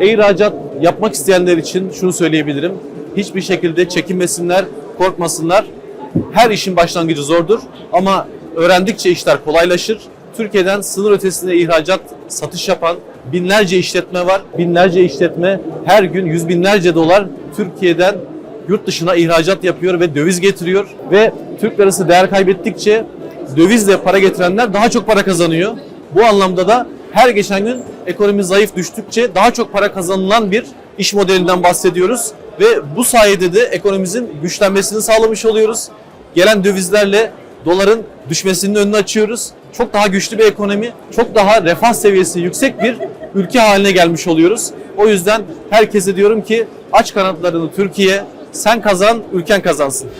E-ihracat yapmak isteyenler için şunu söyleyebilirim. Hiçbir şekilde çekinmesinler, korkmasınlar. Her işin başlangıcı zordur ama öğrendikçe işler kolaylaşır. Türkiye'den sınır ötesine ihracat, satış yapan binlerce işletme var. Binlerce işletme her gün yüz binlerce dolar Türkiye'den yurt dışına ihracat yapıyor ve döviz getiriyor. Ve Türk lirası değer kaybettikçe dövizle para getirenler daha çok para kazanıyor. Bu anlamda da her geçen gün ekonomi zayıf düştükçe daha çok para kazanılan bir iş modelinden bahsediyoruz. Ve bu sayede de ekonomimizin güçlenmesini sağlamış oluyoruz. Gelen dövizlerle doların düşmesinin önünü açıyoruz. Çok daha güçlü bir ekonomi, çok daha refah seviyesi yüksek bir ülke haline gelmiş oluyoruz. O yüzden herkese diyorum ki aç kanatlarını Türkiye, sen kazan, ülken kazansın.